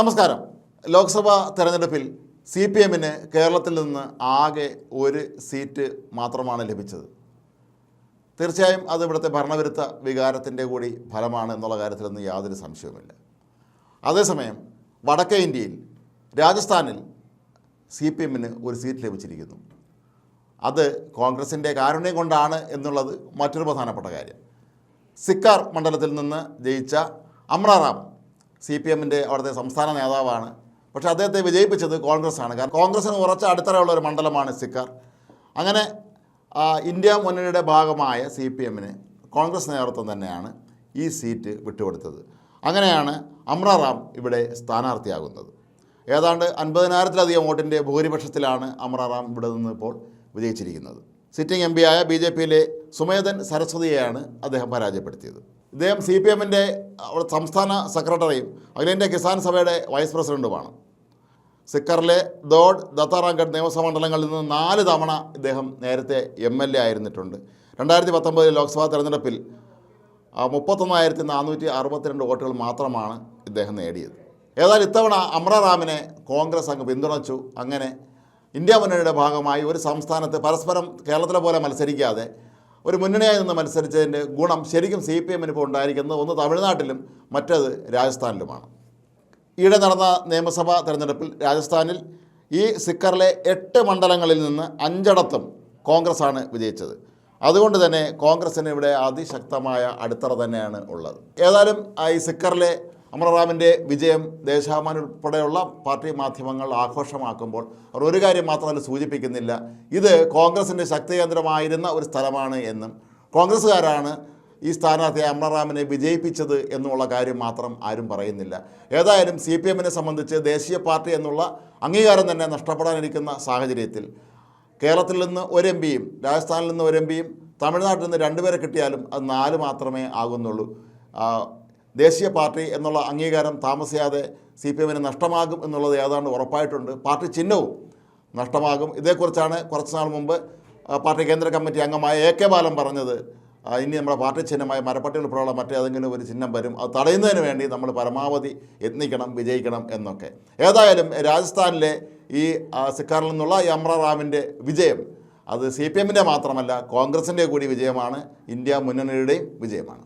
നമസ്കാരം. ലോക്സഭാ തെരഞ്ഞെടുപ്പിൽ C P എമ്മിന് കേരളത്തിൽ നിന്ന് ആകെ ഒരു സീറ്റ് മാത്രമാണ് ലഭിച്ചത്. തീർച്ചയായും അത് ഇവിടുത്തെ ഭരണവിരുദ്ധ വികാരത്തിന്റെ കൂടി ഫലമാണ് എന്നുള്ള കാര്യത്തിലൊന്നും യാതൊരു സംശയവുമില്ല. അതേസമയം വടക്കേ ഇന്ത്യയിൽ രാജസ്ഥാനിൽ സി പി എമ്മിന് ഒരു സീറ്റ് ലഭിച്ചിരിക്കുന്നു. അത് കോൺഗ്രസിന്റെ കാരുണ്യം കൊണ്ടാണ് എന്നുള്ളത് മറ്റൊരു പ്രധാനപ്പെട്ട കാര്യം. സിക്കാർ മണ്ഡലത്തിൽ നിന്ന് ജയിച്ച അമ്രാറാം സി പി എമ്മിന്റെ അവിടുത്തെ സംസ്ഥാന നേതാവാണ്. പക്ഷേ അദ്ദേഹത്തെ വിജയിപ്പിച്ചത് കോൺഗ്രസ്സാണ്. കാരണം കോൺഗ്രസ്സിന് ഉറച്ച അടിത്തറയുള്ള ഒരു മണ്ഡലമാണ് സിക്കാർ. അങ്ങനെ ഇന്ത്യ മുന്നണിയുടെ ഭാഗമായ സി പി എമ്മിന് കോൺഗ്രസ് നേതൃത്വം തന്നെയാണ് ഈ സീറ്റ് വിട്ടുകൊടുത്തത്. അങ്ങനെയാണ് അമ്രാറാം ഇവിടെ സ്ഥാനാർത്ഥിയാകുന്നത്. ഏതാണ്ട് അൻപതിനായിരത്തിലധികം വോട്ടിന്റെ ഭൂരിപക്ഷത്തിലാണ് അമ്രാറാം ഇവിടെ നിന്ന് ഇപ്പോൾ വിജയിച്ചിരിക്കുന്നത്. സിറ്റിംഗ് എം ആയ ബി ജെ പിയിലെ സുമേധൻ സരസ്വതിയെയാണ് അദ്ദേഹം പരാജയപ്പെടുത്തിയത്. ഇദ്ദേഹം സി പി എമ്മിന്റെ സംസ്ഥാന സെക്രട്ടറിയും അഖിലേന്ത്യാ കിസാൻ സഭയുടെ വൈസ് പ്രസിഡന്റുമാണ് സിക്കറിലെ ദോഡ് ദത്താറാംഗഡ് നിയമസഭാ മണ്ഡലങ്ങളിൽ നിന്ന് നാല് തവണ ഇദ്ദേഹം നേരത്തെ എം എൽ എ ആയിരുന്നിട്ടുണ്ട്. രണ്ടായിരത്തി പത്തൊമ്പതിൽ ലോക്സഭാ തെരഞ്ഞെടുപ്പിൽ മുപ്പത്തൊന്നായിരത്തി നാനൂറ്റി അറുപത്തിരണ്ട് വോട്ടുകൾ മാത്രമാണ് ഇദ്ദേഹം നേടിയത്. ഏതായാലും ഇത്തവണ അമ്രറാമിനെ കോൺഗ്രസ് അങ്ങ് പിന്തുണച്ചു. അങ്ങനെ ഇന്ത്യ മുന്നണിയുടെ ഭാഗമായി ഒരു സംസ്ഥാനത്ത് പരസ്പരം കേരളത്തിലെ പോലെ മത്സരിക്കാതെ ഒരു മുന്നണിയായി നിന്ന് മത്സരിച്ചതിന്റെ ഗുണം ശരിക്കും സി പി എമ്മിന് ഇപ്പോൾ ഉണ്ടായിരിക്കുന്നത് ഒന്ന് തമിഴ്നാട്ടിലും മറ്റത് രാജസ്ഥാനിലുമാണ്. ഈയിടെ നടന്ന നിയമസഭാ തെരഞ്ഞെടുപ്പിൽ രാജസ്ഥാനിൽ ഈ സിക്കറിലെ എട്ട് മണ്ഡലങ്ങളിൽ നിന്ന് അഞ്ചിടത്തും കോൺഗ്രസ്സാണ് വിജയിച്ചത്. അതുകൊണ്ട് തന്നെ കോൺഗ്രസ്സിന് ഇവിടെ അതിശക്തമായ അടിത്തറ തന്നെയാണ് ഉള്ളത്. ഏതായാലും ഈ സിക്കറിലെ അമർറാമിന്റെ വിജയം ദേശാഭിമാനി ഉൾപ്പെടെയുള്ള പാർട്ടി മാധ്യമങ്ങൾ ആഘോഷമാക്കുമ്പോൾ അവർ ഒരു കാര്യം മാത്രം അതിൽ സൂചിപ്പിക്കുന്നില്ല. ഇത് കോൺഗ്രസിന്റെ ശക്തികേന്ദ്രമായിരുന്ന ഒരു സ്ഥലമാണ് എന്നും കോൺഗ്രസ്സുകാരാണ് ഈ സ്ഥാനാർത്ഥിയെ അമ്രറാമിനെ വിജയിപ്പിച്ചത് എന്നുള്ള കാര്യം മാത്രം ആരും പറയുന്നില്ല. ഏതായാലും സി പി എമ്മിനെ സംബന്ധിച്ച് ദേശീയ പാർട്ടി എന്നുള്ള അംഗീകാരം തന്നെ നഷ്ടപ്പെടാനിരിക്കുന്ന സാഹചര്യത്തിൽ കേരളത്തിൽ നിന്ന് ഒരു എം പിയും രാജസ്ഥാനിൽ നിന്ന് ഒരു എം പിയും തമിഴ്നാട്ടിൽ നിന്ന് രണ്ടുപേരെ കിട്ടിയാലും അത് നാല് മാത്രമേ ആകുന്നുള്ളൂ. ദേശീയ പാർട്ടി എന്നുള്ള അംഗീകാരം താമസിയാതെ സി പി എമ്മിന് നഷ്ടമാകും എന്നുള്ളത് ഏതാണ്ട് ഉറപ്പായിട്ടുണ്ട്. പാർട്ടി ചിഹ്നവും നഷ്ടമാകും. ഇതേക്കുറിച്ചാണ് കുറച്ച് നാൾ മുമ്പ് പാർട്ടി കേന്ദ്ര കമ്മിറ്റി അംഗമായ എ കെ ബാലൻ പറഞ്ഞത്. ഇനി നമ്മുടെ പാർട്ടി ചിഹ്നമായ മരപ്പട്ടി ഉൾപ്പെടെയുള്ള മറ്റേതെങ്കിലും ഒരു ചിഹ്നം വരും. അത് തടയുന്നതിന് വേണ്ടി നമ്മൾ പരമാവധി യത്നിക്കണം വിജയിക്കണം എന്നൊക്കെ. ഏതായാലും രാജസ്ഥാനിലെ ഈ സിക്കാറിൽ നിന്നുള്ള ഈ അമ്ര റാമിന്റെ വിജയം അത് സി പി എമ്മിന്റെ മാത്രമല്ല കോൺഗ്രസിന്റെ കൂടി വിജയമാണ് ഇന്ത്യ മുന്നണിയുടെയും വിജയമാണ്.